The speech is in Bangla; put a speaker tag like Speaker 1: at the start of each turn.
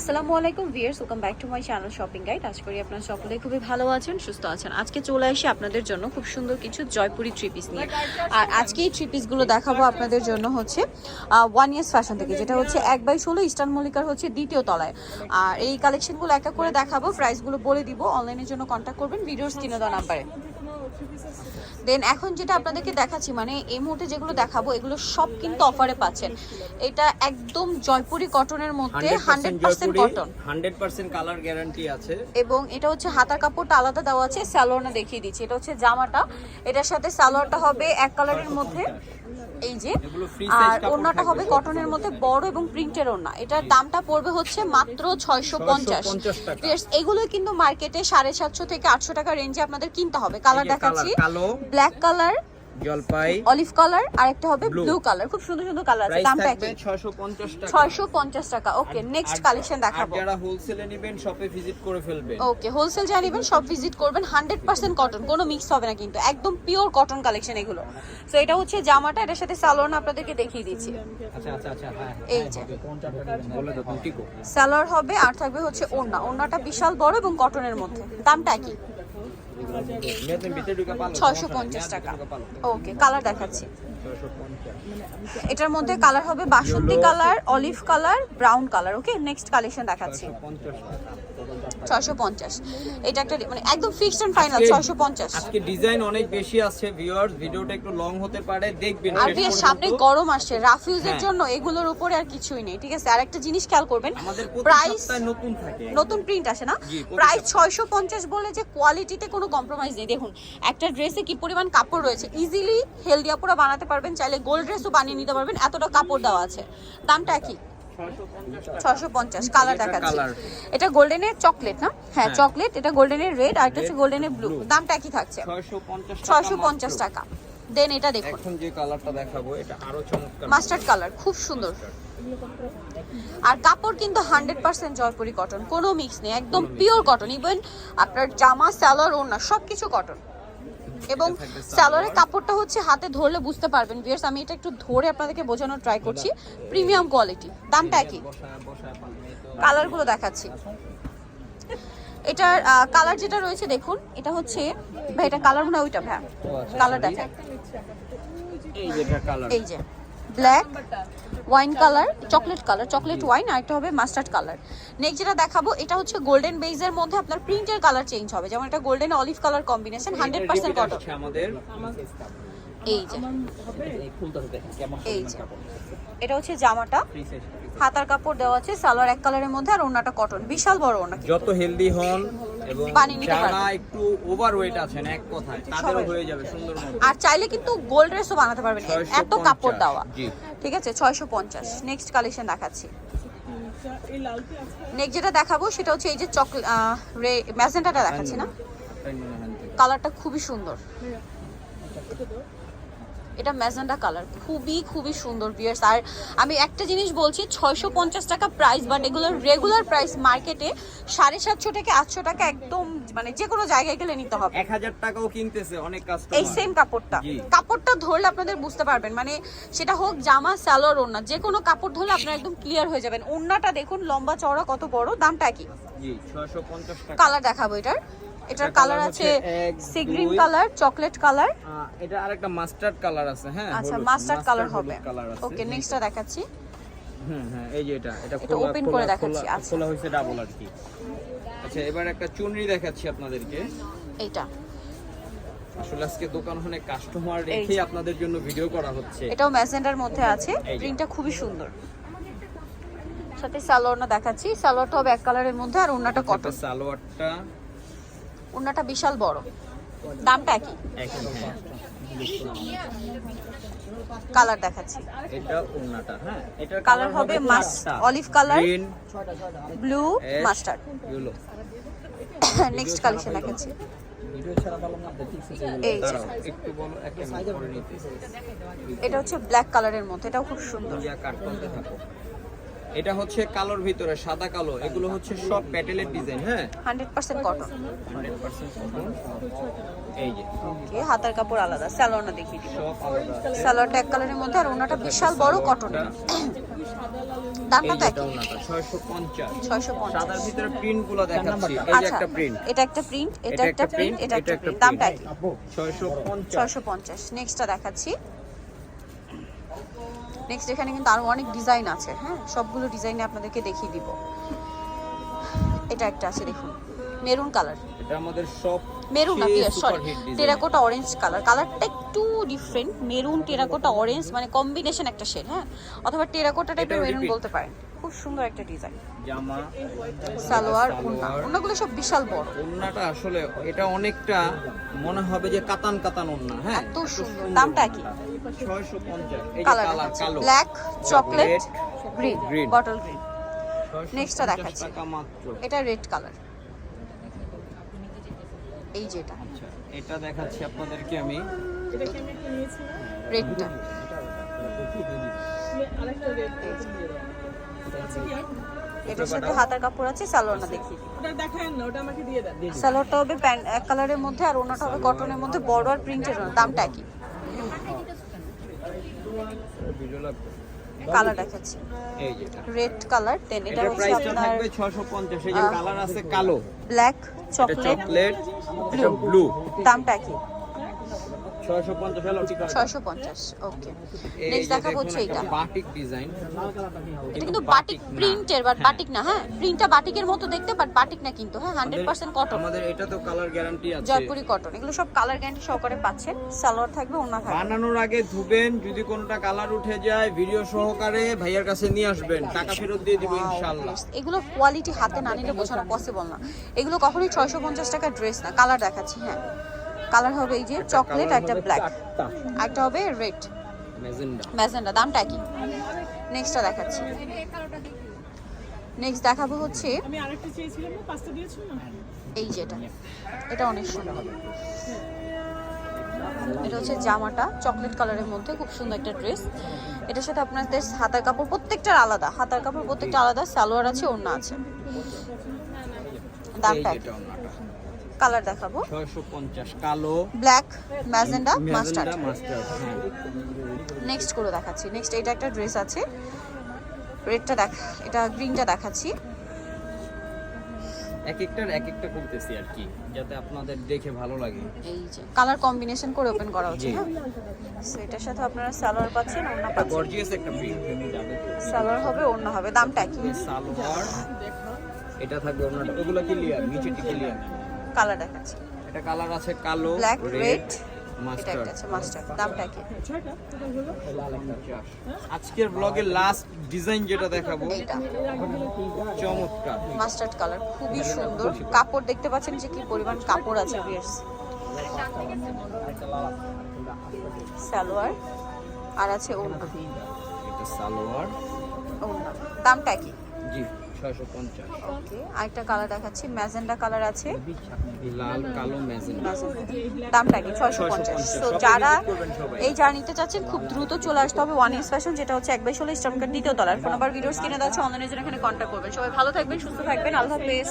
Speaker 1: আসসালামু আলাইকুম viewers welcome back to my channel shopping guide. আশা করি আপনারা সকলে খুবই ভালো আছেন, সুস্থ আছেন। আজকে চলে আসি আপনাদের জন্য খুব সুন্দর কিছু জয়পুরি থ্রি নিয়ে। আর আজকে এই থ্রি দেখাবো আপনাদের জন্য হচ্ছে ওয়ান ইয়ার্স ফ্যাশন থেকে, যেটা হচ্ছে এক বাই ষোলো ইস্টার্ন মল্লিকার হচ্ছে দ্বিতীয় তলায়। আর এই কালেকশনগুলো এক এক করে দেখাবো প্রাইসগুলো বলে দিব অনলাইনের জন্য কন্ট্যাক্ট করবেন, ভিডিওর স্ক্রিনে দেওয়া নাম্বারে দেন এখন যেটা আপনাদেরকে দেখাচ্ছি মানে এই মুহূর্তে যেগুলো দেখাবো এগুলো সব কিন্তু অফারে পাচ্ছেন। এটা একদম জয়পুরি কটনের মধ্যে hundred percent cotton
Speaker 2: hundred percent colour guarantee আছে।
Speaker 1: এবং এটা হচ্ছে হাতার কাপড়টা আলাদা দেওয়া আছে স্যালোয়ারটা দেখিয়ে দিচ্ছি। এটা হচ্ছে জামাটা। এটার সাথে স্যালোয়ারটা হবে এক কালারের মধ্যে। এই যে আর ওড়নাটা হবে কটনের মধ্যে বড় এবং প্রিন্টের ওড়না। এটার দামটা পড়বে হচ্ছে মাত্র ছয়শো পঞ্চাশ।
Speaker 2: 650
Speaker 1: এগুলো কিন্তু মার্কেটে সাড়ে সাতশো থেকে আটশো টাকা রেঞ্জে আপনাদের কিনতে হবে। কালার দেখাচ্ছি। ব্ল্যাক কালার
Speaker 2: জলপাই
Speaker 1: অলিভ কালার আর একটা হবে ব্লু কালার। খুব সুন্দর সুন্দর কালার আছে দামটা
Speaker 2: থাকবে
Speaker 1: একই।
Speaker 2: 650 টাকা।
Speaker 1: ছয়শো পঞ্চাশ টাকা। ওকে নেক্সট কালেকশন দেখাবো।
Speaker 2: যারা হোলসেলে নেবেন শপে ভিজিট করে ফেলবেন।
Speaker 1: ওকে হোলসেল যা নেবেন সব ভিজিট করবেন হান্ড্রেড পার্সেন্ট কটন কোনো মিক্স হবে না কিন্তু একদম পিওর কটন কালেকশন এগুলো। তো এটা হচ্ছে জামাটা এটার সাথে সালোয়ার আপনাদেরকে দেখিয়ে দিচ্ছি।
Speaker 2: আচ্ছা আচ্ছা আচ্ছা হ্যাঁ
Speaker 1: এই যে।
Speaker 2: বলে দাও
Speaker 1: সালোয়ার হবে আর থাকবে হচ্ছে ওড়না। ওড়নাটা বিশাল বড় এবং কটনের মধ্যে। দামটা কি ছয়শো পঞ্চাশ টাকা। ওকে কালার দেখাচ্ছি। এটার মধ্যে কালার হবে বাসন্তী colour olive colour brown colour okay next collection দেখাচ্ছি। ছয়শো পঞ্চাশ। এটা একটা মানে একদম ফিক্সড এন্ড ফাইনাল ছয়শো পঞ্চাশ।
Speaker 2: আজকে ডিজাইন অনেক বেশি আছে ভিউয়ার্স ভিডিওটা একটু লং হতে পারে দেখবেন।
Speaker 1: আর
Speaker 2: শেষ
Speaker 1: সামনে গরম আসছে রাফিউজের
Speaker 2: হ্যাঁ।
Speaker 1: জন্য এগুলোর উপরে আর কিছুই নেই ঠিক আছে? আর একটা জিনিস খেয়াল করবেন প্রাইস
Speaker 2: নতুন থাকে।
Speaker 1: নতুন প্রিন্ট আসে না? প্রাইস ছয়শো পঞ্চাশ বলে যে কোয়ালিটিতে কোনো কম্প্রোমাইজ নেই। দেখুন একটা ড্রেসে কি পরিমাণ কাপড় রয়েছে? ইজিলি হেলদি আপুরা বানাতে পারবেন চাইলে গোল্ড ড্রেসও বানিয়ে নিতে পারবেন এতটা কাপড় দেওয়া আছে। দামটা কি
Speaker 2: 650
Speaker 1: ছশো পঞ্চাশ কালার দেখাচ্ছি। এটা গোল্ডেনের চকলেট না? হ্যাঁ
Speaker 2: হ্যাঁ।
Speaker 1: চকলেট এটা গোল্ডেনের রেড আর এটা হচ্ছে গোল্ডেনের ব্লু। দামটা কি থাকছে।
Speaker 2: 650 টাকা
Speaker 1: পঞ্চাশ টাকা। দেন এটা দেখুন।
Speaker 2: এখন যে কালারটা দেখাবো এটা আরও চমৎকার।
Speaker 1: মাস্টার্ড কালার খুব সুন্দর। আর কাপড় কিন্তু হান্ড্রেড পার্সেন্ট জয়পুরি কটন কোনো মিক্স নেই একদম পিওর কটন ইভেন আপনার জামা স্যালোয়ার ওড়না সব কিছু কটন এবং সালোয়ারের কাপড়টা হচ্ছে হাতে ধরলে বুঝতে পারবেন ভিয়ার্স আমি এটা একটু ধরে আপনাদেরকে বোঝানোর ট্রাই করছি। প্রিমিয়াম কোয়ালিটি দামটা
Speaker 2: বসায়
Speaker 1: কালারগুলো দেখাচ্ছি। এটার কালার যেটা রয়েছে দেখুন এটা হচ্ছে ভাই এটা কালার মনে হয় ওইটা ভাই। কালার দেখেন
Speaker 2: এই যেটা কালার
Speaker 1: এই যে। Black wine colour chocolate colour chocolate wine আর একটা হবে মাস্টার্ড কালার। নেক্সট যেটা দেখাবো এটা হচ্ছে গোল্ডেন বেজের মধ্যে আপনার প্রিন্টের কালার চেঞ্জ হবে। যেমন এটা golden olive colour combination hundred percent cotton এই যে।
Speaker 2: এই
Speaker 1: যে। এটা হচ্ছে জামাটা। হাতার কাপড় দেওয়া আছে সালোয়ার এক কালারের মধ্যে আর ওড়নাটা কটন বিশাল বড় কিন্তু।
Speaker 2: যত হেলদি হন এবং
Speaker 1: বানিয়ে নিতে
Speaker 2: যারা
Speaker 1: পারবেন।
Speaker 2: একটু ওভারওয়েট আছেন এক কথায় তাদেরও হয়ে যাবে সুন্দর মতো।
Speaker 1: আর চাইলে কিন্তু গোল্ড ড্রেসও বানাতে পারবেন। এত
Speaker 2: 650
Speaker 1: কাপড় দেওয়া।
Speaker 2: জি।
Speaker 1: ঠিক আছে? ছয়শো পঞ্চাশ। নেক্সট কালেকশন দেখাচ্ছি। নেক্সট যেটা দেখাবো সেটা হচ্ছে এই যে চকলেট রে ম্যাজেন্টাটা দেখাচ্ছি না? কালারটা খুবই সুন্দর। এটা ম্যাজেন্টা কালার। খুবই খুবই সুন্দর বিয়ার্স আর আমি একটা জিনিস বলছি ছয়শো পঞ্চাশ টাকা প্রাইস বাট এগুলো রেগুলার প্রাইস মার্কেটে সাড়ে সাতশো থেকে আটশো টাকা একদম মানে যে কোনো জায়গায় গেলে নিতে হবে।
Speaker 2: এক হাজার টাকাও কিনতেছে অনেক
Speaker 1: এই সেম কাপড়টা। কাপড়টা ধরলে আপনাদের বুঝতে পারবেন। মানে সেটা হোক জামা সালোয়ার ওড়না যে কোনো কাপড় ধরলে আপনারা একদম ক্লিয়ার হয়ে যাবেন। ওড়নাটা দেখুন লম্বা চওড়া কত বড় দামটা কি
Speaker 2: জি 650 টাকা।
Speaker 1: কালার দেখাবো এটার। এটার কালার আছে sea green colour chocolate colour
Speaker 2: এটা আরেকটা মাস্টার্ড কালার আছে হ্যাঁ
Speaker 1: আচ্ছা মাস্টার্ড কালার হবে। ওকে নেক্সটটা দেখাচ্ছি।
Speaker 2: হুম হ্যাঁ এই যে এটা এটা খোলা-
Speaker 1: করে দেখাচ্ছি, আচ্ছা।
Speaker 2: খোলা হয়েছে ডাবল আর কি। আচ্ছা এবার একটা চুনরি দেখাচ্ছি আপনাদেরকে।
Speaker 1: এইটা।
Speaker 2: আসলে আজকে দোকান অনেক কাস্টমার রেখে আপনাদের জন্য ভিডিও করা হচ্ছে।
Speaker 1: এটাও ম্যাজেন্ডার মধ্যে আছে। প্রিন্টটা খুবই সুন্দর। সাথে সালোয়ারটা দেখাচ্ছি। সালোয়ারটা হবে এক কালারের মধ্যে আর
Speaker 2: একটা
Speaker 1: কটন
Speaker 2: সালোয়ারটা
Speaker 1: ওড়নাটা বিশাল বড়। দামটা কি
Speaker 2: একই হ্যাঁ
Speaker 1: কালার দেখাচ্ছি।
Speaker 2: এটা ওন্নাটা হ্যাঁ? এটার
Speaker 1: কালার হবে olive colour blue. Mustard
Speaker 2: yellow
Speaker 1: next collection দেখাচ্ছি এটা হচ্ছে ব্ল্যাক কালারের মধ্যে এটাও খুব সুন্দর।
Speaker 2: এটা হচ্ছে কালোর ভিতরে সাদা কালো। এগুলো হচ্ছে সব প্যাটেলের ডিজাইন হ্যাঁ?
Speaker 1: Hundred percent cotton
Speaker 2: hundred percent এই যে।
Speaker 1: ওকে হাতার কাপড় আলাদা স্যালোয়ারটা দেখিয়ে দিই
Speaker 2: সব আলাদা।
Speaker 1: স্যালোয়ারটা এক কালারের মধ্যে আর ওনাটা বিশাল বড় কটনের দামটা তো একই?
Speaker 2: ওনাটা ছয়শো পঞ্চাশ।
Speaker 1: ছয়শো পঞ্চাশ।
Speaker 2: সাদার ভিতরে প্রিন্টগুলো দেখাচ্ছি। এই যে
Speaker 1: আচ্ছা
Speaker 2: একটা প্রিন্ট
Speaker 1: এটা একটা প্রিন্ট এটা একটা প্রিন্ট এটা একটা প্রিন্ট দামটা একই
Speaker 2: ছয়শো পঞ্চাশ।
Speaker 1: ছয়শো পঞ্চাশ। নেক্সটটা দেখাচ্ছি। নেক্সট এখানে কিন্তু আরও অনেক ডিজাইন আছে হ্যাঁ? সবগুলো ডিজাইনে আপনাদেরকে দেখিয়ে দিব। এটা একটা আছে দেখুন। মেরুন কালার
Speaker 2: এটা আমাদের সব
Speaker 1: মেরুন না সরি টেরাকোটা অরেঞ্জ কালার কালারটা একটু ডিফারেন্ট মেরুন টেরাকোটা অরেঞ্জ মানে কম্বিনেশন একটা শেড হ্যাঁ? অথবা টেরাকোটা টাইপের মেরুন বলতে পারেন। খুব সুন্দর একটা ডিজাইন
Speaker 2: জামা
Speaker 1: সালোয়ার ওন্না ওন্নাগুলো সব বিশাল বড়।
Speaker 2: ওন্নাটা আসলে এটা অনেকটা মনে হবে যে কাতান কাতান ওন্না হ্যাঁ?
Speaker 1: এত সুন্দর। দামটা কি?
Speaker 2: ছয়শো পঞ্চাশ। এই যে
Speaker 1: কালার
Speaker 2: কালো।
Speaker 1: Black chocolate green. Bottle green
Speaker 2: 650
Speaker 1: Next টা দেখাচ্ছি। এটা রেড কালার এই যেটা
Speaker 2: আচ্ছা এটা দেখাচ্ছি আপনাদেরকে আমি।
Speaker 1: রেডটা এটার সাথে হাতার কাপড় আছে সালোয়ারটা দেখি।
Speaker 3: ওটা দেখায় ওটা আমাকে দিয়ে দেন।
Speaker 1: সালোয়ারটা হবে প্যান্ট এক কালারের মধ্যে আর ওনাটা হবে কটনের মধ্যে বড় আর প্রিন্টের দামটা একই। কালার দেখাচ্ছি। রেড কালার দেন এটা হচ্ছে আপনার
Speaker 2: থাকবে 650 এই যে কালার আছে কালো।
Speaker 1: ব্ল্যাক চকলেট
Speaker 2: চকলেট ব্লু
Speaker 1: দামটা একই।
Speaker 2: 650 হলো ঠিক আছে?
Speaker 1: ছয়শো পঞ্চাশ ওকে নেক্সট দেখা হচ্ছে এটা
Speaker 2: বাটিক ডিজাইন
Speaker 1: এটা কিন্তু বাটিক প্রিন্টের বাট বাটিক না হ্যাঁ? প্রিন্টটা বাটিকের মতো দেখতে বাট বাটিক না কিন্তু হ্যাঁ? হান্ড্রেড পার্সেন্ট কটন
Speaker 2: আমাদের এটা তো কালার গ্যারান্টি আছে।
Speaker 1: জয়পুরি কটন এগুলো সব কালার গ্যারান্টি সহকারে পাচ্ছেন সালোয়ার থাকবে ওনা থাকবে।
Speaker 2: বানানোর আগে ধুবেন যদি কোনটা কালার উঠে যায় ভিডিও সহকারে ভাইয়ার কাছে নিয়ে আসবেন। টাকা ফেরত দিয়ে দিব ইনশাআল্লাহ।
Speaker 1: এগুলো কোয়ালিটি হাতে না নিলে বোঝানো পসিবল না। এগুলো কখনোই ছয়শো পঞ্চাশ টাকা ড্রেস না কালার দেখাচ্ছি হ্যাঁ। কালার হবে এই যে চকলেট একটা ব্ল্যাক। একটা হবে রেড।
Speaker 2: ম্যাজেন্ডা।
Speaker 1: ম্যাজেন্ডা দামটা কি? নেক্সটটা দেখাচ্ছি। নেক্সট দেখাবো হচ্ছে
Speaker 3: আমি আরেকটা চেয়েছিলাম না পাঁচটা দিয়েছ না?
Speaker 1: এই যেটা এটা। অনেক সুন্দর। এটা হচ্ছে জামাটা চকলেট কালারের মধ্যে খুব সুন্দর একটা ড্রেস। এটার সাথে আপনাদের হাতার কাপড় প্রত্যেকটার আলাদা। হাতার কাপড় প্রত্যেকটা আলাদা সালোয়ার আছে ওড়না আছে। দামটা কালার দেখাবো।
Speaker 2: 650 কালো।
Speaker 1: Black magenta mustard.
Speaker 2: মাস্টার্ড হ্যাঁ।
Speaker 1: নেক্সট করে দেখাচ্ছি। নেক্সট এটা একটা ড্রেস আছে। রেডটা দেখ এটা গ্রিনটা দেখাচ্ছি।
Speaker 2: এক একটার এক একটা করতেছি আর কি যাতে আপনাদের দেখে ভালো লাগে।
Speaker 1: এই যে কালার কম্বিনেশন করে ওপেন করা হচ্ছে। হ্যাঁ? সো এটার সাথে আপনারা সালোয়ার পাচ্ছেন
Speaker 2: একটা
Speaker 1: পাচ্ছেন।
Speaker 2: গর্জিয়াস একটা প্রিন্ট যাবে
Speaker 1: সালোয়ার হবে ওড়না হবে দামটা কি
Speaker 2: সালোয়ার এটা থাকবে ওনাটা ওগুলো ক্লিয়ার নিচেটি ক্লিয়ার
Speaker 1: কালার দেখাচ্ছি।
Speaker 2: এটা কালার আছে কালো
Speaker 1: ব্ল্যাক
Speaker 2: রেড আজকের ব্লগের লাস্ট ডিজাইন যেটা দেখাবো চমৎকার।
Speaker 1: মাস্টার্ড কালার খুবই সুন্দর। কাপড় দেখতে পাচ্ছেন যে কি পরিমাণ কাপড় আছে ভিউয়ার্স সালোয়ার আর আছে ওড়না।
Speaker 2: এটা সালোয়ার।
Speaker 1: ওড়না। দামটা কি?
Speaker 2: জি।
Speaker 1: আরেকটা কালার দেখাচ্ছি ম্যাজেন্ডা কালার আছে।
Speaker 2: লাল কালো ম্যাজেন্ডা।
Speaker 1: ম্যাজেন্ডা। দামটা কি? ছয়শো পঞ্চাশ। তো যারা। এই চাচ্ছেন খুব দ্রুত চলে আসতে হবে ওয়ান ইস ফ্যাশন যেটা হচ্ছে এক বাই ষোলো স্টামকার দ্বিতীয় তলার। ফোন নাম্বার ভিডিওস কিনে দেওয়া হচ্ছে অনলাইনের জন্য এখানে কন্ট্যাক্ট করবেন। সবাই ভালো থাকবেন সুস্থ থাকবেন। আল্লাহ হাফেজ।